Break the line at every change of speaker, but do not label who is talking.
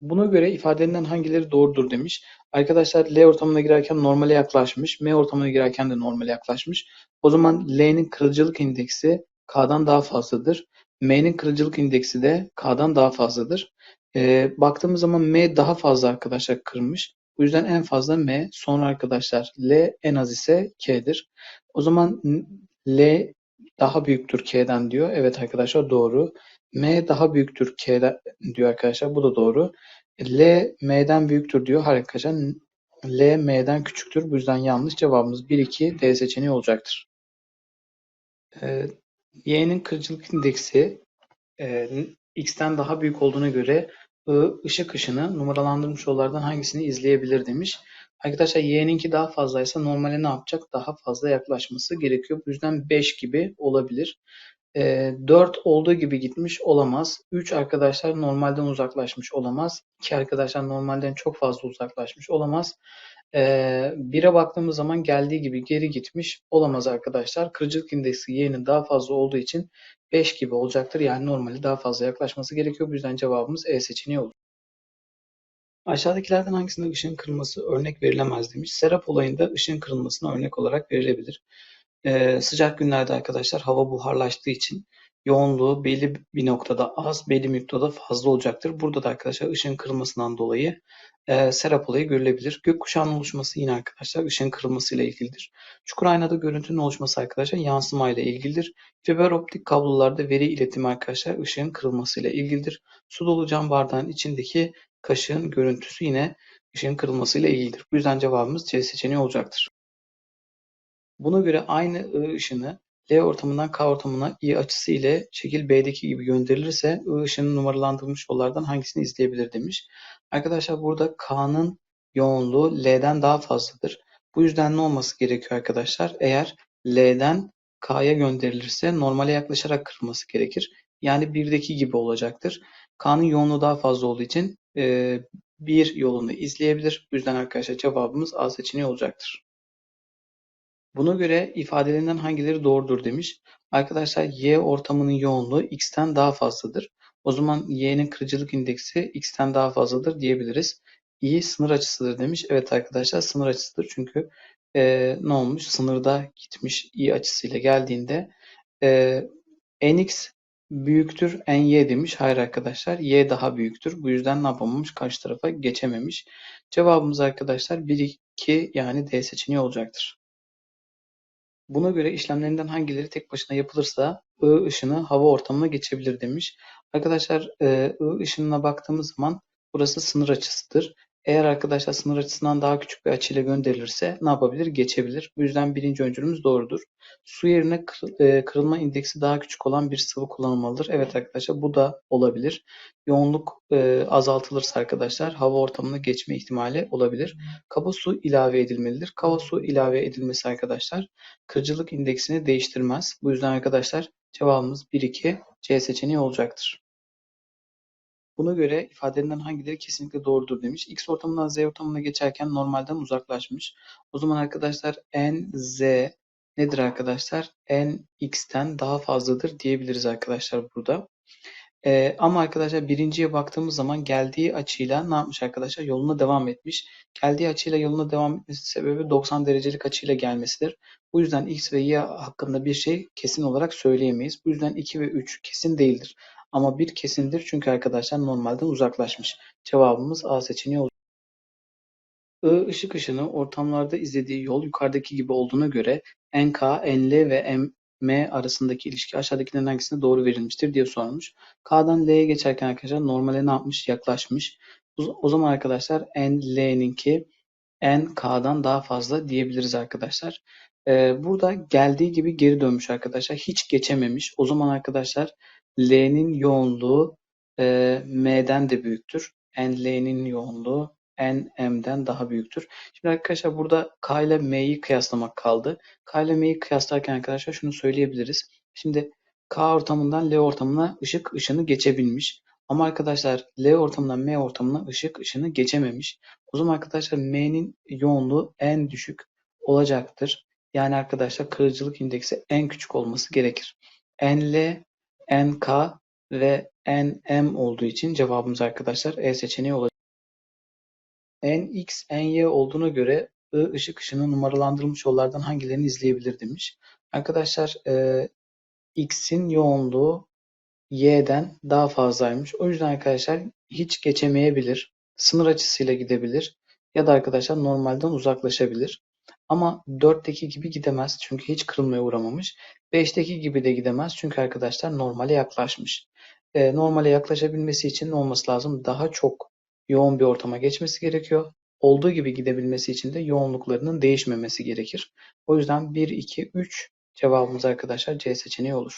Buna göre ifadelerinden hangileri doğrudur demiş. Arkadaşlar L ortamına girerken normale yaklaşmış. M ortamına girerken de normale yaklaşmış. O zaman L'nin kırıcılık indeksi K'dan daha fazladır. M'nin kırıcılık indeksi de K'dan daha fazladır. Ee, baktığımız zaman M daha fazla arkadaşlar kırmış. Bu yüzden en fazla M. Sonra arkadaşlar L en az ise K'dir. O zaman L daha büyüktür K'den diyor. Evet arkadaşlar doğru. M daha büyüktür K'den diyor arkadaşlar. Bu da doğru. L M'den büyüktür diyor. Arkadaşlar. L M'den küçüktür. Bu yüzden yanlış. Cevabımız 1, 2 D seçeneği olacaktır. Ee, Y'nin kırıcılık indeksi e, X'ten daha büyük olduğuna göre I, ışık ışını numaralandırmış yollardan hangisini izleyebilir demiş. Arkadaşlar y'ninki daha fazlaysa normale ne yapacak? Daha fazla yaklaşması gerekiyor. Bu yüzden 5 gibi olabilir. E, 4 olduğu gibi gitmiş olamaz. 3 arkadaşlar normalden uzaklaşmış olamaz. 2 arkadaşlar normalden çok fazla uzaklaşmış olamaz. E, 1'e baktığımız zaman geldiği gibi geri gitmiş olamaz arkadaşlar. Kırıcılık indeksi y'nin daha fazla olduğu için 5 gibi olacaktır. Yani normali daha fazla yaklaşması gerekiyor. Bu yüzden cevabımız E seçeneği olur. Aşağıdakilerden hangisinde ışığın kırılması örnek verilemez demiş. Serap olayında ışığın kırılmasına örnek olarak verilebilir. Ee, sıcak günlerde arkadaşlar hava buharlaştığı için yoğunluğu belli bir noktada az, belli bir noktada fazla olacaktır. Burada da arkadaşlar ışığın kırılmasından dolayı e, serap olayı görülebilir. Gökkuşağının oluşması yine arkadaşlar ışığın kırılmasıyla ilgilidir. Çukur aynada görüntünün oluşması arkadaşlar yansıma ile ilgilidir. Fiber optik kablolarda veri iletimi arkadaşlar ışığın kırılmasıyla ilgilidir. Su dolu cam bardağın içindeki kaşığın görüntüsü yine ışığın kırılmasıyla ilgilidir. Bu yüzden cevabımız C seçeneği olacaktır. Buna göre aynı I ışını L ortamından K ortamına I açısı ile şekil B'deki gibi gönderilirse I ışının numaralandırılmış yollardan hangisini izleyebilir demiş. Arkadaşlar burada K'nın yoğunluğu L'den daha fazladır. Bu yüzden ne olması gerekiyor arkadaşlar? Eğer L'den K'ya gönderilirse normale yaklaşarak kırılması gerekir. Yani 1'deki gibi olacaktır. K'nın yoğunluğu daha fazla olduğu için e, bir yolunu izleyebilir. Bu yüzden arkadaşlar cevabımız A seçeneği olacaktır. Buna göre ifadelerinden hangileri doğrudur demiş. Arkadaşlar y ortamının yoğunluğu x'ten daha fazladır. O zaman y'nin kırıcılık indeksi x'ten daha fazladır diyebiliriz. i sınır açısıdır demiş. Evet arkadaşlar sınır açısıdır. Çünkü e, ne olmuş? Sınırda gitmiş i açısıyla geldiğinde e, nx büyüktür ny demiş. Hayır arkadaşlar y daha büyüktür. Bu yüzden ne yapamamış? Karşı tarafa geçememiş. Cevabımız arkadaşlar 1, 2 yani D seçeneği olacaktır. Buna göre işlemlerinden hangileri tek başına yapılırsa I ışını hava ortamına geçebilir demiş. Arkadaşlar I ışınına baktığımız zaman burası sınır açısıdır. Eğer arkadaşlar sınır açısından daha küçük bir açıyla gönderilirse ne yapabilir? Geçebilir. Bu yüzden birinci öncülümüz doğrudur. Su yerine e, kırılma indeksi daha küçük olan bir sıvı kullanılmalıdır. Evet arkadaşlar bu da olabilir. Yoğunluk e, azaltılırsa arkadaşlar hava ortamına geçme ihtimali olabilir. Kaba su ilave edilmelidir. Kaba su ilave edilmesi arkadaşlar kırıcılık indeksini değiştirmez. Bu yüzden arkadaşlar cevabımız 1-2 C seçeneği olacaktır. Buna göre ifadelerinden hangileri kesinlikle doğrudur demiş. X ortamından Z ortamına geçerken normalden uzaklaşmış. O zaman arkadaşlar n z nedir arkadaşlar? n x'ten daha fazladır diyebiliriz arkadaşlar burada. Ee, ama arkadaşlar birinciye baktığımız zaman geldiği açıyla ne yapmış arkadaşlar? Yoluna devam etmiş. Geldiği açıyla yoluna devam etmesi sebebi 90 derecelik açıyla gelmesidir. Bu yüzden x ve y hakkında bir şey kesin olarak söyleyemeyiz. Bu yüzden 2 ve 3 kesin değildir. Ama bir kesindir çünkü arkadaşlar normalden uzaklaşmış. Cevabımız A seçeneği olur. I ışık ışını ortamlarda izlediği yol yukarıdaki gibi olduğuna göre NK, NL ve M arasındaki ilişki aşağıdakilerin hangisine doğru verilmiştir diye sormuş. K'dan L'ye geçerken arkadaşlar normale ne yapmış? Yaklaşmış. O zaman arkadaşlar NL'ninki NK'dan daha fazla diyebiliriz arkadaşlar. Ee, burada geldiği gibi geri dönmüş arkadaşlar. Hiç geçememiş. O zaman arkadaşlar L'nin yoğunluğu e, M'den de büyüktür. NL'nin yoğunluğu NM'den daha büyüktür. Şimdi arkadaşlar burada K ile M'yi kıyaslamak kaldı. K ile M'yi kıyaslarken arkadaşlar şunu söyleyebiliriz. Şimdi K ortamından L ortamına ışık ışını geçebilmiş. Ama arkadaşlar L ortamından M ortamına ışık ışını geçememiş. O zaman arkadaşlar M'nin yoğunluğu en düşük olacaktır. Yani arkadaşlar kırıcılık indeksi en küçük olması gerekir. NL, NK ve N, M olduğu için cevabımız arkadaşlar E seçeneği olacak. N, X, N, Y olduğuna göre I ışık ışını numaralandırılmış yollardan hangilerini izleyebilir demiş. Arkadaşlar e, X'in yoğunluğu Y'den daha fazlaymış. O yüzden arkadaşlar hiç geçemeyebilir. Sınır açısıyla gidebilir. Ya da arkadaşlar normalden uzaklaşabilir. Ama 4'teki gibi gidemez. Çünkü hiç kırılmaya uğramamış. 5'teki gibi de gidemez. Çünkü arkadaşlar normale yaklaşmış. E, normale yaklaşabilmesi için ne olması lazım? Daha çok yoğun bir ortama geçmesi gerekiyor. Olduğu gibi gidebilmesi için de yoğunluklarının değişmemesi gerekir. O yüzden 1, 2, 3 cevabımız arkadaşlar C seçeneği olur.